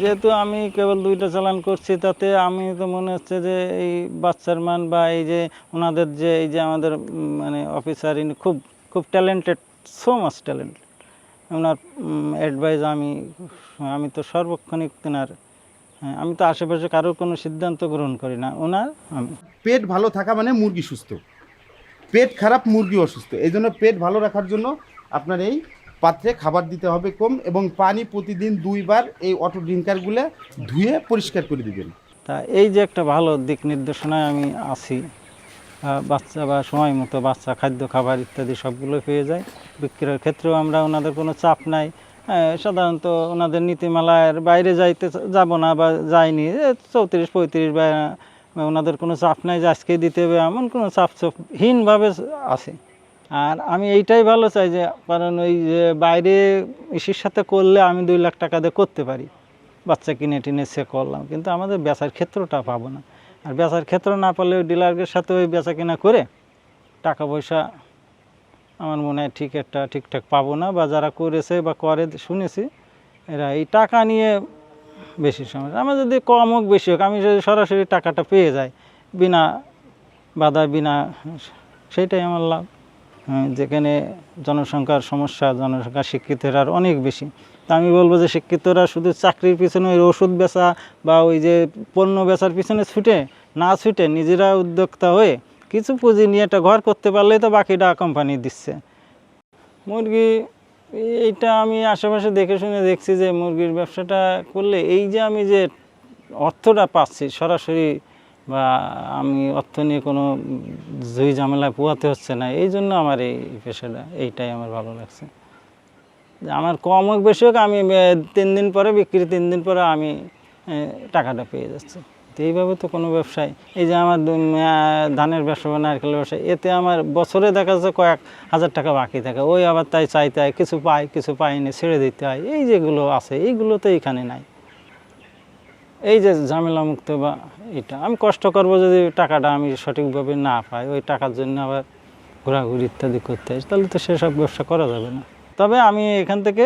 যেহেতু আমি কেবল দুইটা চালান করছি তাতে আমি তো মনে হচ্ছে যে এই বাচ্চার মান বা এই যে ওনাদের যে এই যে আমাদের মানে অফিসার ইনি খুব খুব ট্যালেন্টেড সো মাচ ট্যালেন্টেড ওনার অ্যাডভাইস আমি আমি তো সর্বক্ষণিক তেনার হ্যাঁ, আমি তো আশেপাশে কারোর কোনো সিদ্ধান্ত গ্রহণ করি না ওনার আমি। পেট ভালো থাকা মানে মুরগি সুস্থ। পেট খারাপ মুরগি অসুস্থ। এই জন্য পেট ভালো রাখার জন্য আপনার এই পাত্রে খাবার দিতে হবে কম এবং পানি প্রতিদিন দুইবার এই অটো ড্রিঙ্কারগুলো ধুয়ে পরিষ্কার করে দিবেন। তা এই যে একটা ভালো দিক নির্দেশনায় আমি আছি বাচ্চা বা সময় মতো বাচ্চা, খাদ্য, খাবার ইত্যাদি সবগুলো পেয়ে যায়। বিক্রয়ের ক্ষেত্রেও আমরা ওনাদের কোনো চাপ নাই। সাধারণত ওনাদের নীতিমালার বাইরে যাইতে যাব না বা যাইনি চৌত্রিশ, পঁয়ত্রিশ বা ওনাদের কোনো চাপ নাই যে আজকে দিতে হবে, এমন কোনো চাপ চাপহীনভাবে আছে। আর আমি এইটাই ভালো চাই যে, কারণ ওই যে বাইরে ইসির সাথে করলে আমি দুই লাখ টাকা দিয়ে করতে পারি। বাচ্চা কিনে টিনে সে করলাম, কিন্তু আমাদের বেচার ক্ষেত্রটা পাবো না। আর বেচার ক্ষেত্র না পারলে ওই ডিলারের সাথে ওই বেচা কিনা করে টাকা পয়সা আমার মনে হয় ঠিক একটা ঠিকঠাক পাবো না, বা যারা করেছে বা করে শুনেছি, এরা এই টাকা নিয়ে বেশি সমস্যা আমার যদি কম হোক বেশি হোক, আমি যদি সরাসরি টাকাটা পেয়ে যাই, বিনা বাধা বিনা সেইটাই আমার লাভ। যেখানে জনসংখ্যার সমস্যা জনসংখ্যা শিক্ষিতের আর অনেক বেশি। তা আমি বলব যে শিক্ষিতরা শুধু চাকরির পিছনে ওই ওষুধ বেচা বা ওই যে পণ্য বেচার পিছনে ছুটে, না ছুটে নিজেরা উদ্যোক্তা হয়ে কিছু পুঁজি নিয়ে একটা ঘর করতে পারলেই তো বাকিটা কোম্পানি দিচ্ছে। মুরগি, এইটা আমি আশেপাশে দেখে শুনে দেখছি যে মুরগির ব্যবসাটা করলে এই যে আমি যে অর্থটা পাচ্ছি সরাসরি বা আমি অর্থ নিয়ে কোনো জয়ী ঝামেলায় পোয়াতে হচ্ছে না, এই জন্য আমার এই পেশাটা, এইটাই আমার ভালো লাগছে। আমার কম হোক, বেশি হোক, আমি তিন দিন পরে, বিক্রি তিন দিন পরে আমি টাকাটা পেয়ে যাচ্ছি। তো এইভাবে তো কোনো ব্যবসায়, এই যে আমার ধানের ব্যবসা বা নারকেলের ব্যবসা, এতে আমার বছরে দেখা যাচ্ছে কয়েক হাজার টাকা বাকি থাকে। ওই আবার তাই চাইতে হয় কিছু পাই, কিছু পাইনি, ছেড়ে দিতে হয়, এই যেগুলো আছে, এইগুলো তো এইখানে নাই। এই যে ঝামেলা মুক্ত বা এটা, আমি কষ্ট করব যদি টাকাটা আমি সঠিকভাবে না পাই, ওই টাকার জন্য আবার ঘোরাঘুরি ইত্যাদি করতে হয় তাহলে তো সেসব ব্যবসা করা যাবে না। তবে আমি এখান থেকে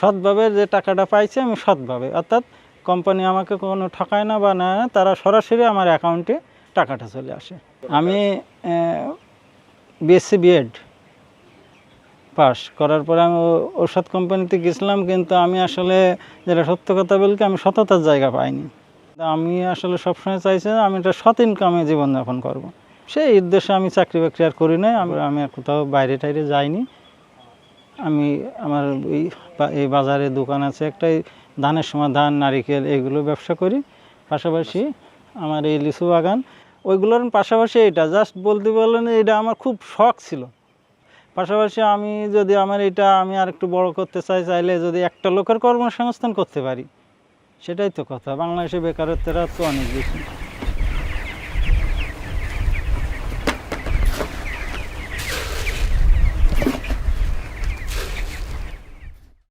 সৎভাবে যে টাকাটা পাইছি আমি সৎভাবে, অর্থাৎ কোম্পানি আমাকে কোনো ঠকায় না বা না, তারা সরাসরি আমার অ্যাকাউন্টে টাকাটা চলে আসে। আমি বিএসসি বিএড পাস করার পরে আমি ও- ঔষধ কোম্পানিতে গেছিলাম, কিন্তু আমি আসলে যেটা সত্য কথা বলতে আমি সততার জায়গা পাইনি। আমি আসলে সবসময় চাইছি আমি একটা সৎ ইনকামে জীবনযাপন করব। সেই উদ্দেশ্যে আমি চাকরি বাকরি আর করি নাই, আমি আমি আর কোথাও বাইরে টাইরে যাইনি। আমি আমার এই বাজারে দোকান আছে, একটাই ধানের সময় ধান, নারিকেল এগুলো ব্যবসা করি। পাশাপাশি আমার এই লিচু বাগান, ওইগুলোর পাশাপাশি এটা জাস্ট বলতে বললেন এটা আমার খুব শখ ছিল। পাশাপাশি আমি যদি আমার এটা আমি আর একটু বড় করতে চাই, চাইলে যদি একটা লোকের কর্মসংস্থান করতে পারি, সেটাই তো কথা। বাংলাদেশে বেকারত্বের তো অনেক বেশি।